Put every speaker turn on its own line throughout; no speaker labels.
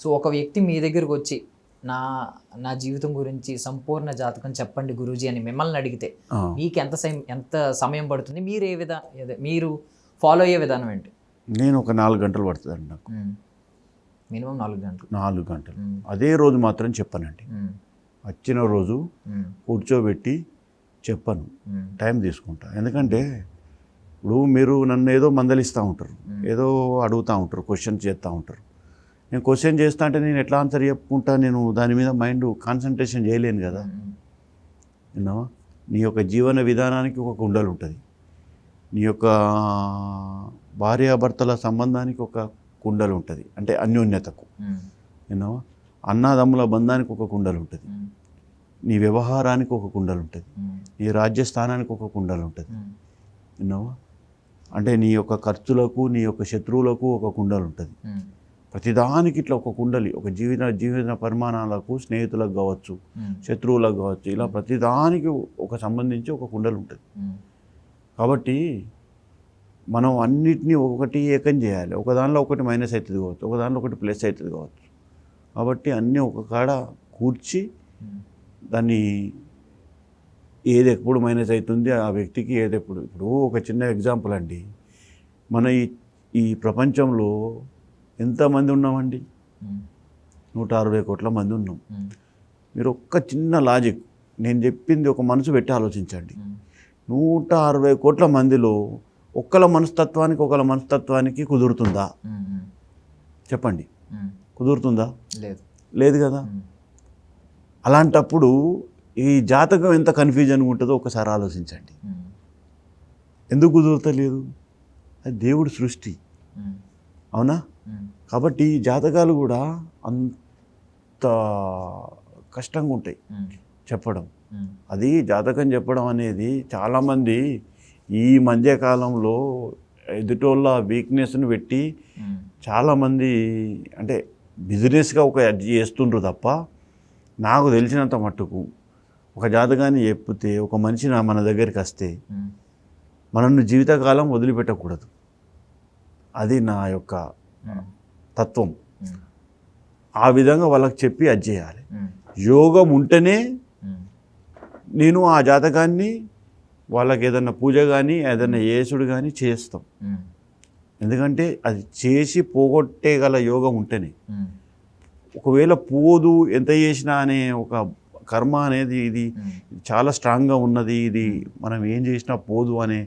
So ఒక వ్యక్తి మీ దగ్గరకు వచ్చి నా నా జీవితం గురించి సంపూర్ణ జాతకం చెప్పండి గురూజీ అని మిమ్మల్ని అడిగితే మీకు ఎంత సమయం ఎంత సమయం పడుతుంది? మీరు ఏ విధా మీరు ఫాలో అయ్యే విధానం ఏంటి?
నేను ఒక నాలుగు గంటలు పడుతుందండి నాకు.
మినిమం నాలుగు గంటలు.
నాలుగు గంటలు. అదే రోజు మాత్రం చెప్పనండి. వచ్చిన రోజు. కూర్చోబెట్టి చెప్పను. టైం తీసుకుంటా. ఎందుకంటే ఇప్పుడు మీరు నన్ను ఏదో మందలిస్తూ ఉంటారు. ఏదో అడుగుతూ ఉంటారు క్వశ్చన్ చేస్తూ ఉంటారు. నేను క్వశ్చన్ చేస్తా అంటే నేను ఎట్లా ఆన్సర్ చెప్పుకుంటా? నేను దాని మీద మైండ్ కాన్సన్ట్రేషన్ చేయలేను కదా. విన్నావా? నీ యొక్క జీవన విధానానికి ఒక కుండలు ఉంటుంది. నీ యొక్క భార్యాభర్తల సంబంధానికి ఒక కుండలు ఉంటుంది. అంటే అన్యోన్యతకు. విన్నావా? అన్నదమ్ముల బంధానికి ఒక కుండలు ఉంటుంది. నీ వ్యవహారానికి ఒక కుండలు ఉంటుంది. నీ రాజ్యస్థానానికి ఒక కుండలు ఉంటుంది. విన్నావా? అంటే నీ యొక్క ఖర్చులకు నీ యొక్క శత్రువులకు ఒక కుండలు ఉంటుంది. ప్రతిదానికి ఇట్లా ఒక కుండలి ఒక జీవిత జీవిత పరిమాణాలకు స్నేహితులకు కావచ్చు. శత్రువులకు కావచ్చు ఇలా ప్రతిదానికి ఒక సంబంధించి ఒక కుండలు ఉంటుంది. కాబట్టి మనం అన్నిటినీ ఒకటి ఏకం చేయాలి ఒక దానిలో ఒకటి మైనస్ అవుతుంది కావచ్చు ఒక దానిలో ఒకటి ప్లస్ అవుతుంది కావచ్చు కాబట్టి అన్నీ ఒక కాడ కూర్చి. దాన్ని ఏది ఎప్పుడు మైనస్ అవుతుంది ఆ వ్యక్తికి ఏది ఎప్పుడు ఇప్పుడు ఒక చిన్న ఎగ్జాంపుల్ అండి మన ఈ ఈ ప్రపంచంలో ఎంతమంది ఉన్నామండి. నూట అరవై కోట్ల మంది ఉన్నాం. మీరు ఒక్క చిన్న లాజిక్ నేను చెప్పింది ఒక మనసు పెట్టి ఆలోచించండి. నూట అరవై కోట్ల మందిలో ఒక్కల మనస్తత్వానికి ఒకళ్ళ మనస్తత్వానికి కుదురుతుందా. చెప్పండి. కుదురుతుందా
లేదు
లేదు కదా. అలాంటప్పుడు ఈ జాతకం ఎంత కన్ఫ్యూజన్గా ఉంటుందో ఒకసారి ఆలోచించండి. ఎందుకు కుదురుతలేదు అది దేవుడి సృష్టి. అవునా. కాబట్టి జాతకాలు కూడా అంత కష్టంగా ఉంటాయి. చెప్పడం. అది జాతకం చెప్పడం అనేది చాలామంది ఈ మధ్యకాలంలో ఎదుటోళ్ళ వీక్నెస్ని పెట్టి. చాలామంది అంటే బిజినెస్గా ఒక చేస్తుండ్రు తప్ప నాకు తెలిసినంత మట్టుకు ఒక జాతకాన్ని చెప్తే ఒక మనిషి నా మన దగ్గరికి వస్తే. మనల్ని జీవితకాలం వదిలిపెట్టకూడదు అది నా యొక్క. తత్వం. ఆ విధంగా వాళ్ళకి చెప్పి అది చేయాలి. యోగం ఉంటేనే. నేను ఆ జాతకాన్ని వాళ్ళకి ఏదన్నా పూజ కానీ ఏదన్నా యేసుడు కానీ చేస్తాం. ఎందుకంటే అది చేసి పోగొట్టేగల యోగం ఉంటేనే. ఒకవేళ పోదు ఎంత చేసినా అనే ఒక కర్మ అనేది ఇది. చాలా స్ట్రాంగ్గా ఉన్నది ఇది మనం ఏం చేసినా పోదు అనే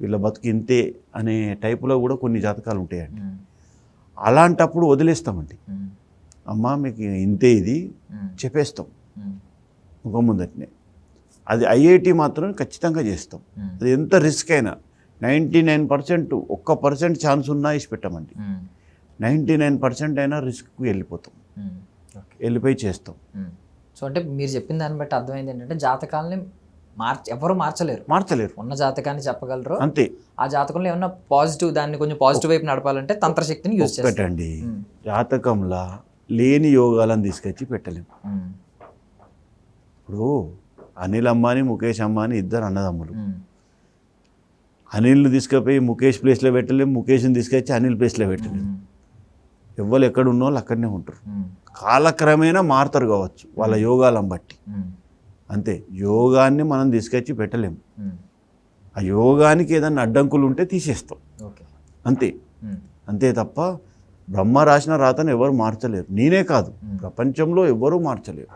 వీళ్ళ బతుకు ఇంతే అనే టైపులో కూడా కొన్ని జాతకాలు ఉంటాయండి. అలాంటప్పుడు వదిలేస్తామండి
మ్మ్.
అమ్మ మీకు ఇంతే ఇది. చెప్పేస్తాం. ముఖం ముందటనే అది ఐఐటి మాత్రం ఖచ్చితంగా చేస్తాం. అది ఎంత రిస్క్ అయినా నైంటీ నైన్ పర్సెంట్ ఒక్క పర్సెంట్ ఛాన్స్ ఉన్నా ఇసి పెట్టమండి. నైంటీ నైన్ పర్సెంట్ అయినా రిస్క్కి వెళ్ళిపోతాం వెళ్ళిపోయి చేస్తాం.
సో అంటే మీరు చెప్పిన దాన్ని బట్టి అర్థమైంది ఏంటంటే జాతకాలని మార్చ ఎవరు మార్చలేరు
మార్చలేరు
ఉన్న జాతకాన్ని చెప్పగలరు
అంతే
ఆ జాతకంలో ఏమన్నా పాజిటివ్ దాన్ని కొంచెం పాజిటివ్ వైపు నడపాలంటే తంత్రశక్తిని యూజ్ మ్మ్.
జాతకంలా లేని యోగాలను తీసుకొచ్చి పెట్టలేము. ఇప్పుడు అనిల్ అంబానీ ముఖేష్ అంబానీ ఇద్దరు అన్నదమ్ములు
మ్మ్.
అనిల్ని తీసుకుపోయి ముఖేష్ ప్లేస్లో పెట్టలేము ముఖేష్ని తీసుకొచ్చి అనిల్ ప్లేస్లో పెట్టలేము. ఎవరు ఎక్కడ ఉన్న వాళ్ళు అక్కడనే ఉంటారు. కాలక్రమేణా మారుతారు కావచ్చు వాళ్ళ యోగాలను బట్టి. అంతే. యోగాన్ని మనం తీసుకొచ్చి పెట్టలేము. ఆ యోగానికి ఏదైనా అడ్డంకులు ఉంటే తీసేస్తాం అంతే. అంతే తప్ప బ్రహ్మ రాసిన రాతను ఎవరు మార్చలేరు. నేనే కాదు. ప్రపంచంలో ఎవరు మార్చలేరు.